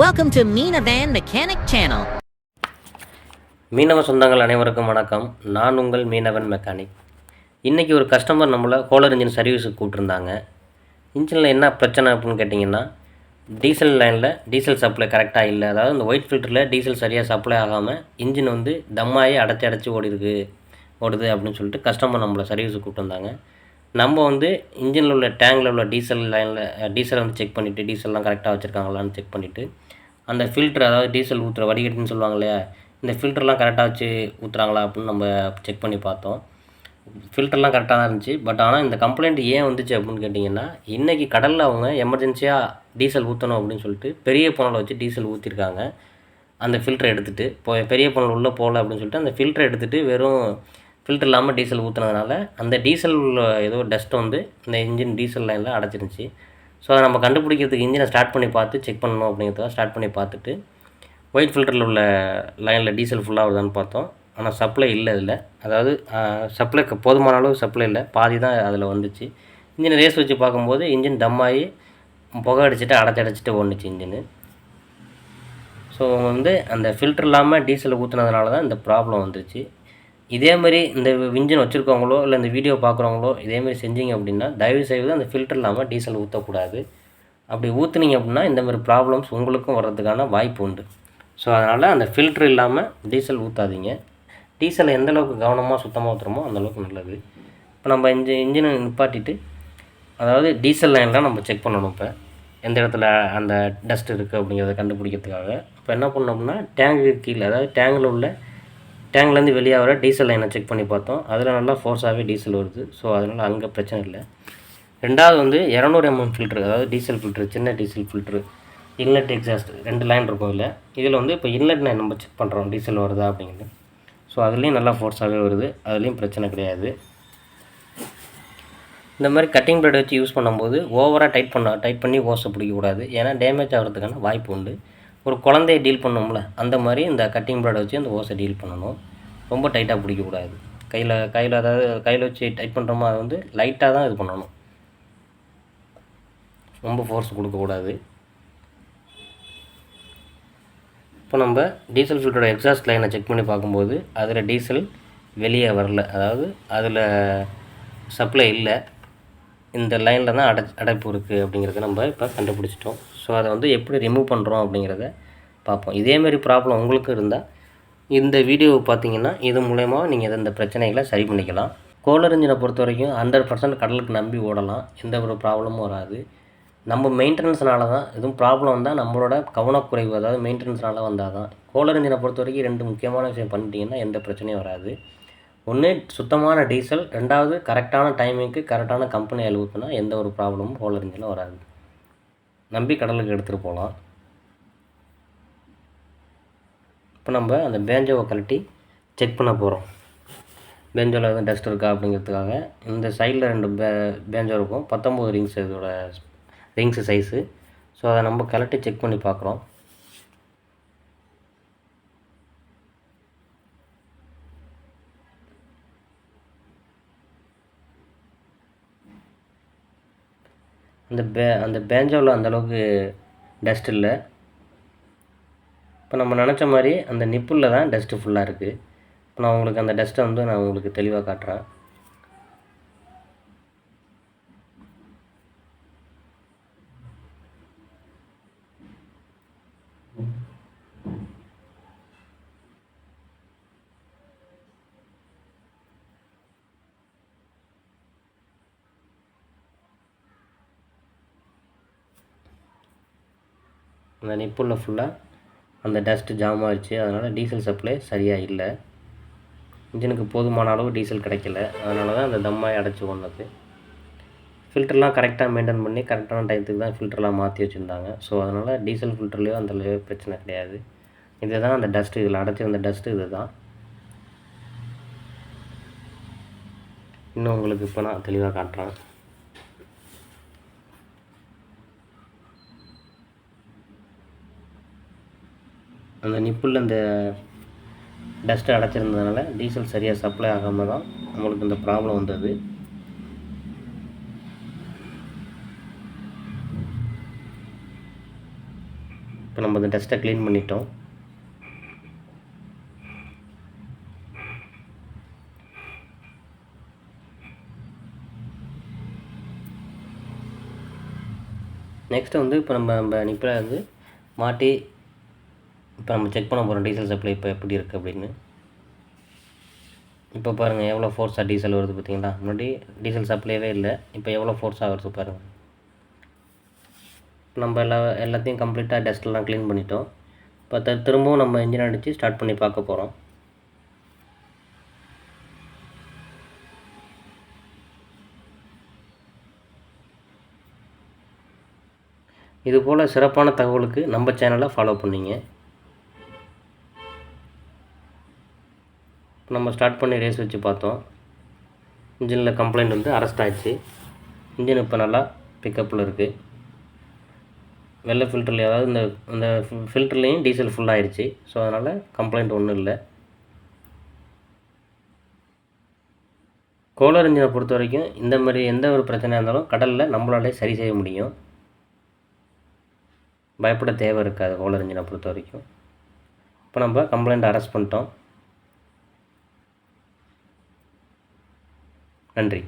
Welcome to Mina Van Mechanic Channel. மீனவ சொந்தங்கள் அனைவருக்கும் வணக்கம். நான் உங்கள் மீனவன் மெக்கானிக் இன்றைக்கி ஒரு கஸ்டமர் நம்மளை கோலர் இன்ஜின் சர்வீஸுக்கு கூப்பிட்ருந்தாங்க இன்ஜினில் என்ன பிரச்சனை அப்படின்னு கேட்டிங்கன்னா டீசல் லைனில் டீசல் சப்ளை கரெக்டாக இல்லை. அதாவது இந்த ஒயிட் ஃபில்டரில் டீசல் சரியாக சப்ளை ஆகாமல் இன்ஜின் வந்து தம்மாயே அடைச்சி அடைச்சி ஓடிருக்கு ஓடுது அப்படின்னு சொல்லிட்டு கஸ்டமர் நம்மளை சர்வீஸுக்கு கூப்பிட்டுருந்தாங்க. நம்ம வந்து இன்ஜினில் உள்ள டேங்கில் உள்ள டீசல் லைனில் டீசலை வந்து செக் பண்ணிவிட்டு டீசல்லாம் கரெக்டாக வச்சுருக்காங்களான்னு செக் பண்ணிவிட்டு அந்த ஃபில்ட்ரு அதாவது டீசல் ஊற்றுற வடிகட்டின்னு சொல்லுவாங்க இல்லையா இந்த ஃபில்டர்லாம் கரெக்டாக வச்சு ஊற்றுறாங்களா அப்படின்னு நம்ம செக் பண்ணி பார்த்தோம். ஃபில்டர்லாம் கரெக்டாக தான் இருந்துச்சு. பட் ஆனால் இந்த கம்ப்ளைண்ட் ஏன் வந்துச்சு அப்படின்னு கேட்டிங்கன்னா இன்றைக்கி கடலில் அவங்க எமர்ஜென்சியாக டீசல் ஊற்றணும் அப்படின்னு சொல்லிட்டு பெரிய புனலை வச்சு டீசல் ஊற்றிருக்காங்க அந்த ஃபில்டரை எடுத்துகிட்டு இப்போ பெரிய புனல் உள்ளே போகல அப்படின்னு சொல்லிட்டு அந்த ஃபில்டரை எடுத்துகிட்டு வெறும் ஃபில்டர் இல்லாமல் டீசல் ஊற்றுனதுனால அந்த டீசல் ஏதோ டஸ்ட் வந்து இந்த இன்ஜின் டீசல் லைனில் அடைச்சிருந்துச்சி. ஸோ அதை நம்ம கண்டுபிடிக்கிறதுக்கு இன்ஜினை ஸ்டார்ட் பண்ணி பார்த்து செக் பண்ணணும் அப்படிங்கிறதுக்காக ஸ்டார்ட் பண்ணி பார்த்துட்டு ஒயிட் ஃபில்டரில் உள்ள லைனில் டீசல் ஃபுல்லாக வருதான்னு பார்த்தோம். ஆனால் சப்ளை இல்லை இதில் அதாவது சப்ளை போதுமான அளவு சப்ளை இல்லை. பாதி தான் அதில் வந்துச்சு. இன்ஜினை ரேஸ் வச்சு பார்க்கும்போது இன்ஜின் டம்மாகி புகை அடிச்சுட்டு அடைச்சி அடைச்சிட்டு ஓடுச்சு இன்ஜினு. ஸோ வந்து அந்த ஃபில்டர் இல்லாமல் டீசல் ஊற்றுனதுனால தான் இந்த ப்ராப்ளம் வந்துருச்சு. இதே மாதிரி இந்த இன்ஜின் வச்சுருக்கவங்களோ இல்லை இந்த வீடியோ பார்க்குறவங்களோ இதேமாரி செஞ்சீங்க அப்படின்னா தயவு செய்து அந்த ஃபில்டர் இல்லாமல் டீசல் ஊற்றக்கூடாது அப்படி ஊற்றுனீங்க அப்படின்னா இந்த மாதிரி ப்ராப்ளம்ஸ் உங்களுக்கும் வர்றதுக்கான வாய்ப்பு உண்டு. ஸோ அதனால் அந்த ஃபில்ட்ரு இல்லாமல் டீசல் ஊற்றாதீங்க டீசலை எந்தளவுக்கு கவனமாக சுத்தமாக ஊற்றுறோமோ அந்தளவுக்கு நல்லது. இப்போ நம்ம இன்ஜி இன்ஜினை நிப்பாட்டிட்டு அதாவது டீசல் லைன்லாம் நம்ம செக் பண்ணணும் இப்போ. எந்த இடத்துல அந்த டஸ்ட் இருக்குது அப்படிங்கிறத கண்டுபிடிக்கிறதுக்காக. இப்போ என்ன பண்ணோம்னா அப்படின்னா கீழே அதாவது டேங்கில் உள்ள டேங்க்லேருந்து வெளியே வர டீசல் லைனை செக் பண்ணி பார்த்தோம். அதில் நல்லா ஃபோர்ஸாகவே டீசல் வருது. ஸோ அதனால் அங்கே பிரச்சனை இல்லை. ரெண்டாவது வந்து இரநூறு எம்எம் ஃபில்ட்ரு அதாவது டீசல் ஃபில்ட்ரு சின்ன டீசல் ஃபில்ட்ரு. இன்லெட் எக்ஸாஸ்ட் ரெண்டு லைன் இருக்கும் இல்லை இதில் வந்து இப்போ இன்லெட் லைன் நம்ம செக் பண்ணுறோம் டீசல் வருதா அப்படிங்கிறது. ஸோ அதுலேயும் நல்லா ஃபோர்ஸாகவே வருது. அதுலேயும் பிரச்சனை கிடையாது. இந்த மாதிரி கட்டிங் பிளேட் வச்சு யூஸ் பண்ணும்போது ஓவராக டைட் பண்ண டைட் பண்ணி ஓசை பிடிக்கக்கூடாது. ஏன்னா டேமேஜ் ஆகிறதுக்கான வாய்ப்பு உண்டு. ஒரு குழந்தைய டீல் பண்ணோம்ல அந்த மாதிரி இந்த கட்டிங் ப்ராடை வச்சு அந்த ஓசை டீல் பண்ணணும். ரொம்ப டைட்டாக பிடிக்கக்கூடாது. கையில் கையில் அதாவது கையில் வச்சு டைட் பண்ணுறோமோ அது வந்து லைட்டாக தான் இது பண்ணணும். ரொம்ப ஃபோர்ஸ் கொடுக்கக்கூடாது. இப்போ நம்ம டீசல் ஃபில்டரோட எக்ஸாஸ்ட் லைனை செக் பண்ணி பார்க்கும்போது அதில் டீசல் வெளியே வரல. அதாவது அதில் சப்ளை இல்லை. இந்த லைனில் தான் அடை அடைப்பு இருக்குது அப்படிங்கிறத நம்ம இப்போ கண்டுபிடிச்சிட்டோம். ஸோ அதை வந்து எப்படி ரிமூவ் பண்ணுறோம் அப்படிங்கிறத பார்ப்போம். இதேமாரி ப்ராப்ளம் உங்களுக்கு இருந்தால் இந்த வீடியோவை பார்த்தீங்கன்னா இது மூலயமா நீங்கள் இந்த பிரச்சனைகளை சரி பண்ணிக்கலாம். கோளரஞ்சினை பொறுத்த வரைக்கும் ஹண்ட்ரட் பர்சன்ட் கடலுக்கு நம்பி ஓடலாம். எந்த ஒரு ப்ராப்ளமும் வராது. நம்ம மெயின்டெனன்ஸ்னால தான் எதுவும் ப்ராப்ளம் வந்தால் நம்மளோட கவனக்குறைவு அதாவது மெயின்டெனன்ஸ்னால வந்தால் தான். கோளரஞ்சினை பொறுத்த வரைக்கும் ரெண்டு முக்கியமான விஷயம் பண்ணிட்டீங்கன்னா எந்த பிரச்சனையும் வராது. ஒன்று சுத்தமான டீசல் ரெண்டாவது கரெக்டான டைமிங்க்கு கரெக்டான கம்பெனி ஊற்றினா எந்த ஒரு ப்ராப்ளமும் கோலர் வராது. நம்பி கடலுக்கு எடுத்துகிட்டு போகலாம். இப்போ நம்ம அந்த பேஞ்சோவை கழட்டி செக் பண்ண போகிறோம் பேஞ்சோவில் எதுவும் டஸ்ட் இருக்கா அப்படிங்கிறதுக்காக. இந்த சைடில் ரெண்டு பே பேஞ்சோ இருக்கும். பத்தொம்போது ரிங்ஸ் இதோட ரிங்ஸு சைஸு ஸோ அதை நம்ம கழட்டி செக் பண்ணி பார்க்குறோம். அந்த பே அந்த பேஞ்சாவில் அந்தளவுக்கு டஸ்ட் இல்லை. இப்போ நம்ம நினச்ச மாதிரி அந்த நிப்பிளில் தான் டஸ்ட்டு ஃபுல்லாக இருக்குது இப்போ நான் உங்களுக்கு அந்த டஸ்ட்டை வந்து நான் உங்களுக்கு தெளிவாக காட்டுறேன். அந்த நிப்புளில் ஃபுல்லாக அந்த டஸ்ட்டு ஜாம் ஆகிடுச்சு அதனால் டீசல் சப்ளை சரியாக இல்லை. இன்ஜினுக்கு போதுமான அளவு டீசல் கிடைக்கல. அதனால தான் அந்த தம்மாய் அடைச்சி ஒன்றது ஃபில்டர்லாம் கரெக்டாக மெயின்டைன் பண்ணி கரெக்டான டயத்துக்கு தான் ஃபில்டர்லாம் மாற்றி வச்சுருந்தாங்க. ஸோ அதனால் டீசல் ஃபில்டர்லேயோ அந்தளவு பிரச்சனை கிடையாது. இதுதான் அந்த டஸ்ட்டு இதில் அடைச்சிருந்த டஸ்ட்டு இது தான் இன்னும் உங்களுக்கு இப்போ நான் தெளிவாக காட்டுறேன். அந்த நிப்பில் அந்த டஸ்ட்டு அடைச்சிருந்ததுனால டீசல் சரியாக சப்ளை ஆகாமல் தான் நம்மளுக்கு இந்த ப்ராப்ளம் வந்தது. இப்போ நம்ம இந்த டெஸ்ட்டை க்ளீன் பண்ணிட்டோம். நெக்ஸ்ட்டு வந்து இப்போ நம்ம நம்ம நிப்பில் வந்து மாட்டி இப்போ நம்ம செக் பண்ண போகிறோம் டீசல் சப்ளை இப்போ எப்படி இருக்குது அப்படின்னு. இப்போ பாருங்கள் எவ்வளோ ஃபோர்ஸாக டீசல் வருது பார்த்தீங்களா? முன்னாடி டீசல் சப்ளைவே இல்லை இப்போ எவ்வளோ ஃபோர்ஸாக வருது பாருங்கள் நம்ம எல்லா எல்லாத்தையும் கம்ப்ளீட்டாக டஸ்ட்லாம் க்ளீன் பண்ணிட்டோம். இப்போ த- திரும்பவும் நம்ம இன்ஜின் அடித்து ஸ்டார்ட் பண்ணி பார்க்க போகிறோம் இது போல் சிறப்பான தகவலுக்கு நம்ம சேனலை ஃபாலோ பண்ணிங்க. நம்ம ஸ்டார்ட் பண்ணி ரேஸ் வச்சு பார்த்தோம். இன்ஜினில் கம்ப்ளைண்ட் வந்து அரெஸ்ட் ஆயிடுச்சு. இன்ஜின் இப்போ நல்லா பிக்கப்பில் இருக்குது வெள்ளை ஃபில்டர்லேயே அதாவது இந்த இந்த ஃபில்டர்லேயும் டீசல் ஃபுல் ஸோ அதனால் கம்ப்ளைண்ட் ஒன்றும் இல்லை. கோலர் இன்ஜினை பொறுத்த வரைக்கும் இந்த மாதிரி எந்த ஒரு பிரச்சனையாக இருந்தாலும் கடலில் நம்மளாலே சரி செய்ய முடியும். பயப்பட தேவை இருக்காது கோலர் இன்ஜினை பொறுத்த வரைக்கும். இப்போ நம்ம கம்ப்ளைண்ட் அரெஸ்ட் பண்ணிட்டோம். நன்றி.